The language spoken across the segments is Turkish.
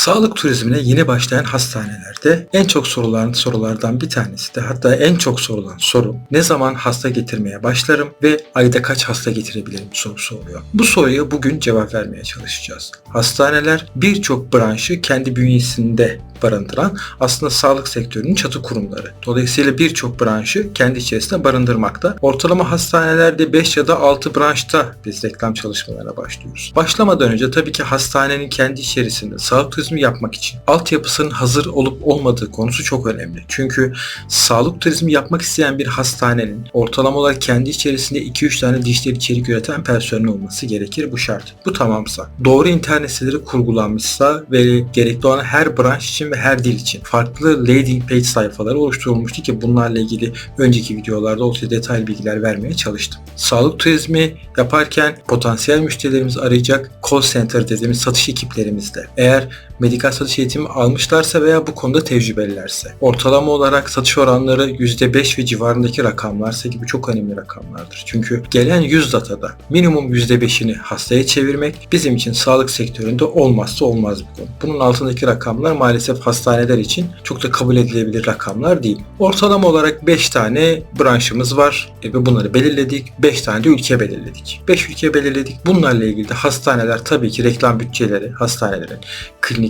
Sağlık turizmine yeni başlayan hastanelerde en çok sorulan sorulardan bir tanesi de hatta en çok sorulan soru ne zaman hasta getirmeye başlarım ve ayda kaç hasta getirebilirim sorusu oluyor. Bu soruya bugün cevap vermeye çalışacağız. Hastaneler birçok branşı kendi bünyesinde barındıran aslında sağlık sektörünün çatı kurumları. Dolayısıyla birçok branşı kendi içerisinde barındırmakta. Ortalama hastanelerde 5 ya da 6 branşta biz reklam çalışmalarına başlıyoruz. Başlamadan önce tabii ki hastanenin kendi içerisinde sağlık turizmi yapmak için altyapısının hazır olup olmadığı konusu çok önemli. Çünkü sağlık turizmi yapmak isteyen bir hastanenin ortalama olarak kendi içerisinde 2-3 tane dijital içerik üreten personel olması gerekir. Bu şart. Bu tamamsa, doğru internet siteleri kurgulanmışsa ve gerekli olan her branş için ve her dil için farklı landing page sayfaları oluşturulmuştu ki bunlarla ilgili önceki videolarda oldukça detaylı bilgiler vermeye çalıştım. Sağlık turizmi yaparken potansiyel müşterilerimiz arayacak call center dediğimiz satış ekiplerimizde. Eğer medikal satış eğitimi almışlarsa veya bu konuda tecrübelilerse. Ortalama olarak satış oranları %5 ve civarındaki rakamlarsa ki bu çok önemli rakamlardır. Çünkü gelen 100 datada minimum %5'ini hastaya çevirmek bizim için sağlık sektöründe olmazsa olmaz bir konu. Bunun altındaki rakamlar maalesef hastaneler için çok da kabul edilebilir rakamlar değil. Ortalama olarak 5 tane branşımız var e, ve bunları belirledik. 5 tane de ülke belirledik. 5 ülke belirledik. Bunlarla ilgili de hastaneler tabii ki reklam bütçeleri hastanelerin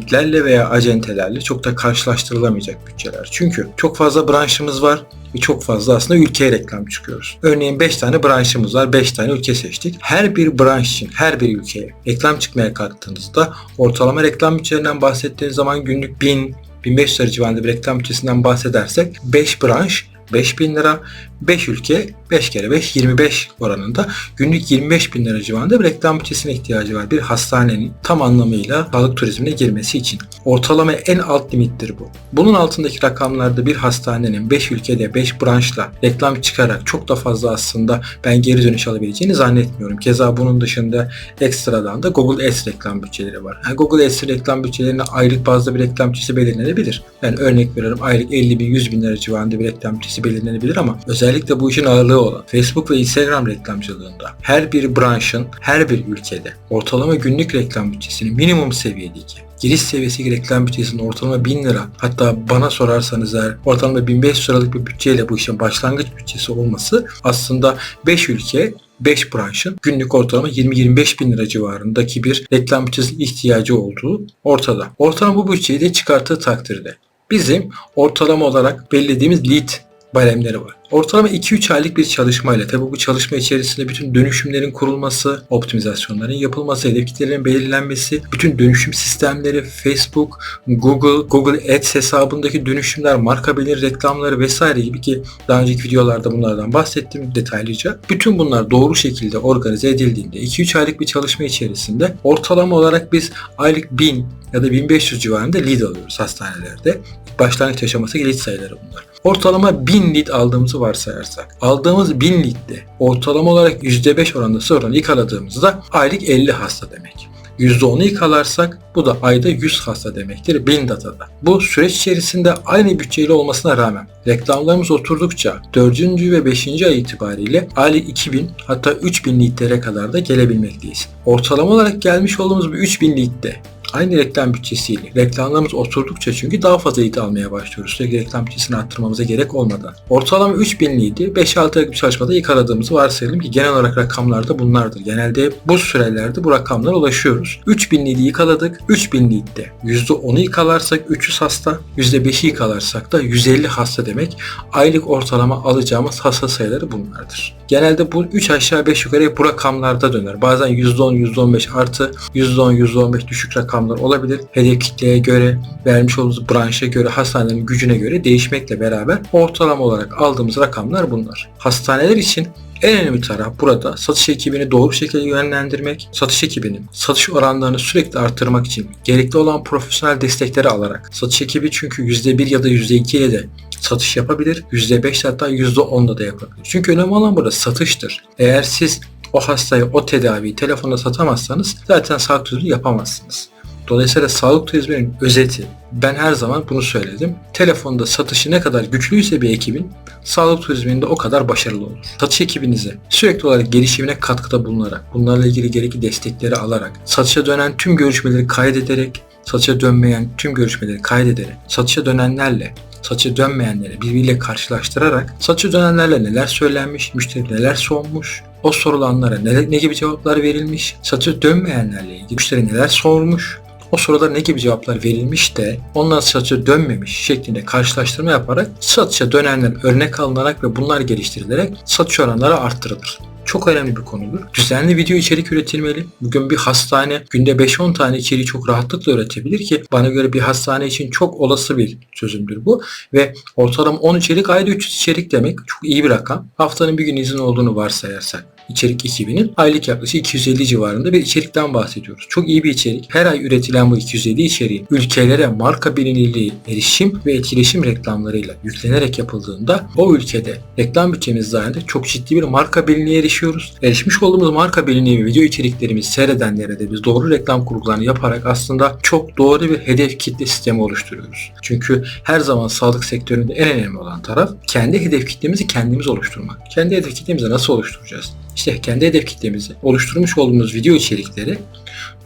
kliniklerle veya acentelerle çok da karşılaştırılamayacak bütçeler. Çünkü çok fazla branşımız var ve çok fazla aslında ülkeye reklam çıkıyoruz. Örneğin 5 tane branşımız var, 5 tane ülke seçtik. Her bir branş için, her bir ülkeye reklam çıkmaya kalktığınızda ortalama reklam bütçelerinden bahsettiğiniz zaman günlük 1000 1500 lira civarında bir reklam bütçesinden bahsedersek 5 branş 5000 lira, 5 ülke 5 kere 5 25 oranında günlük 25 bin lira civarında bir reklam bütçesine ihtiyacı var. Bir hastanenin tam anlamıyla sağlık turizmine girmesi için. Ortalama en alt limittir bu. Bunun altındaki rakamlarda bir hastanenin 5 ülkede 5 branşla reklam çıkarak çok da fazla aslında ben geri dönüş alabileceğini zannetmiyorum. Keza bunun dışında ekstradan da Google Ads reklam bütçeleri var. Yani Google Ads reklam bütçelerine aylık bazda bir reklam bütçesi belirlenebilir. Yani örnek veriyorum aylık 50 bin 100 bin lira civarında bir reklam bütçesi belirlenebilir ama özellikle bu işin ağırlığı olan Facebook ve Instagram reklamcılığında her bir branşın her bir ülkede ortalama günlük reklam bütçesinin minimum seviyedeki giriş seviyesi reklam bütçesinin ortalama 1000 lira hatta bana sorarsanız eğer ortalama 1500 liralık bir bütçeyle bu işin başlangıç bütçesi olması aslında 5 ülke 5 branşın günlük ortalama 20-25 bin lira civarındaki bir reklam bütçesine ihtiyacı olduğu ortada. Ortalama bu bütçeyi de çıkarttığı takdirde bizim ortalama olarak belirlediğimiz lead baremleri var. Ortalama 2-3 aylık bir çalışmayla tabi bu çalışma içerisinde bütün dönüşümlerin kurulması, optimizasyonların yapılması, hedef kitlelerin belirlenmesi, bütün dönüşüm sistemleri, Facebook, Google, Google Ads hesabındaki dönüşümler, marka belir reklamları vesaire gibi ki daha önceki videolarda bunlardan bahsettim detaylıca. Bütün bunlar doğru şekilde organize edildiğinde 2-3 aylık bir çalışma içerisinde ortalama olarak biz aylık 1000 ya da 1500 civarında lead alıyoruz hastanelerde. Başlangıç aşaması lead sayıları bunlar. Ortalama 1000 lead aldığımızı varsayarsak, aldığımız 1000 lead'de ortalama olarak %5 oranında sorunu yıkaladığımızda aylık 50 hasta demek. %10'u yıkalarsak bu da ayda 100 hasta demektir 1000 datada. Bu süreç içerisinde aynı bütçeyle olmasına rağmen reklamlarımız oturdukça 4. ve 5. ay itibariyle aylık 2000 hatta 3000 leadlere kadar da gelebilmekteyiz. Ortalama olarak gelmiş olduğumuz bu 3000 lead'de aynı reklam bütçesiyle reklamlarımız oturdukça çünkü daha fazla lead almaya başlıyoruz. Sürekli reklam bütçesini arttırmamıza gerek olmadan. Ortalama 3000 lead'i 5-6 aylık bir çalışmada yakaladığımızı varsayalım ki genel olarak rakamlarda bunlardır. Genelde bu sürelerde bu rakamlara ulaşıyoruz. 3000 lead'i yıkaladık. 3000 lead'de %10'u yıkalarsak 300 hasta, %5'i yıkalarsak da 150 hasta demek. Aylık ortalama alacağımız hasta sayıları bunlardır. Genelde bu 3 aşağı 5 yukarı bu rakamlarda döner. Bazen %10, %15 artı %10, %15 düşük rakamlar olabilir. Hedef kitleye göre, vermiş olduğumuz branşa göre, hastanenin gücüne göre değişmekle beraber ortalama olarak aldığımız rakamlar bunlar. Hastaneler için en önemli taraf burada satış ekibini doğru şekilde yönlendirmek, satış ekibinin satış oranlarını sürekli arttırmak için gerekli olan profesyonel destekleri alarak satış ekibi çünkü %1 ya da %2 ile de satış yapabilir. %5 hatta %10'da da yapabilir. Çünkü önemli olan burada satıştır. Eğer siz o hastayı, o tedaviyi telefonda satamazsanız zaten sağlık turizmi yapamazsınız. Dolayısıyla sağlık turizminin özeti, ben her zaman bunu söyledim. Telefonda satışı ne kadar güçlüyse bir ekibin, sağlık turizminde o kadar başarılı olur. Satış ekibinize sürekli olarak gelişimine katkıda bulunarak, bunlarla ilgili gerekli destekleri alarak, satışa dönen tüm görüşmeleri kaydederek, satışa dönmeyen tüm görüşmeleri kaydederek, satışa dönenlerle satışa dönmeyenleri birbiriyle karşılaştırarak satışa dönenlerle neler söylenmiş, müşteri neler sormuş, o sorulanlara ne, ne gibi cevaplar verilmiş, satışa dönmeyenlerle ilgili müşteri neler sormuş, o sorulara ne gibi cevaplar verilmiş de ondan satışa dönmemiş şeklinde karşılaştırma yaparak satışa dönenler örnek alınarak ve bunlar geliştirilerek satış oranları arttırılır. Çok önemli bir konudur. Düzenli video içerik üretilmeli. Bugün bir hastane günde 5-10 tane içeriği çok rahatlıkla üretebilir ki bana göre bir hastane için çok olası bir çözümdür bu. Ve ortalama 10 içerik ayda 300 içerik demek çok iyi bir rakam. Haftanın bir gün izin olduğunu varsayarsak içerik ekibinin aylık yaklaşık 250 civarında bir içerikten bahsediyoruz. Çok iyi bir içerik. Her ay üretilen bu 250 içeriğin ülkelere marka bilinirliği, erişim ve etkileşim reklamlarıyla yüklenerek yapıldığında o ülkede reklam bütçemiz dahilinde çok ciddi bir marka bilinirliğe erişiyoruz. Erişmiş olduğumuz marka bilinirliği ve video içeriklerimizi seyredenlere de biz doğru reklam kurgularını yaparak aslında çok doğru bir hedef kitle sistemi oluşturuyoruz. Çünkü her zaman sağlık sektöründe en önemli olan taraf kendi hedef kitlemizi kendimiz oluşturmak. Kendi hedef kitlemizi nasıl oluşturacağız? İşte kendi hedef kitlemizi oluşturmuş olduğumuz video içerikleri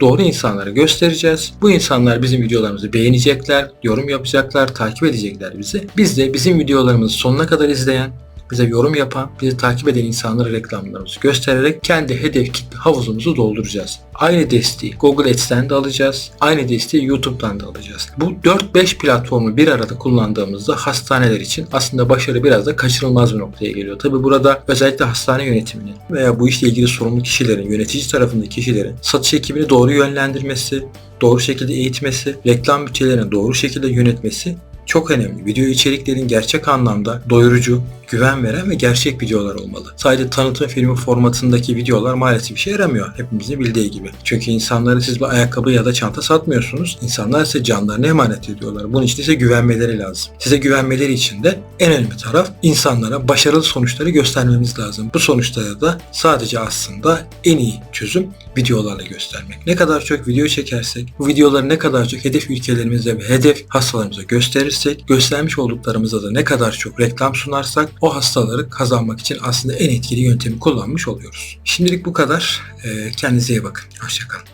doğru insanlara göstereceğiz. Bu insanlar bizim videolarımızı beğenecekler, yorum yapacaklar, takip edecekler bizi. Biz de bizim videolarımızı sonuna kadar izleyen, bize yorum yapan, bizi takip eden insanlara reklamlarımızı göstererek kendi hedef kitle havuzumuzu dolduracağız. Aynı desteği Google Ads'ten de alacağız. Aynı desteği YouTube'dan da alacağız. Bu 4-5 platformu bir arada kullandığımızda hastaneler için aslında başarı biraz da kaçırılmaz bir noktaya geliyor. Tabi burada özellikle hastane yönetiminin veya bu işle ilgili sorumlu kişilerin, yönetici tarafındaki kişilerin satış ekibini doğru yönlendirmesi, doğru şekilde eğitmesi, reklam bütçelerini doğru şekilde yönetmesi çok önemli. Video içeriklerin gerçek anlamda doyurucu, güven veren ve gerçek videolar olmalı. Sadece tanıtım filmi formatındaki videolar maalesef işe yaramıyor. Hepimizin bildiği gibi. Çünkü insanlara siz bir ayakkabı ya da çanta satmıyorsunuz. İnsanlar size canlarını emanet ediyorlar. Bunun için size güvenmeleri lazım. Size güvenmeleri için de en önemli taraf insanlara başarılı sonuçları göstermemiz lazım. Bu sonuçları da sadece aslında en iyi çözüm videolarla göstermek. Ne kadar çok video çekersek, bu videoları ne kadar çok hedef ülkelerimize ve hedef hastalarımıza gösterirsek, göstermiş olduklarımıza da ne kadar çok reklam sunarsak o hastaları kazanmak için aslında en etkili yöntemi kullanmış oluyoruz. Şimdilik bu kadar. Ee, Kendinize iyi bakın. Hoşçakalın.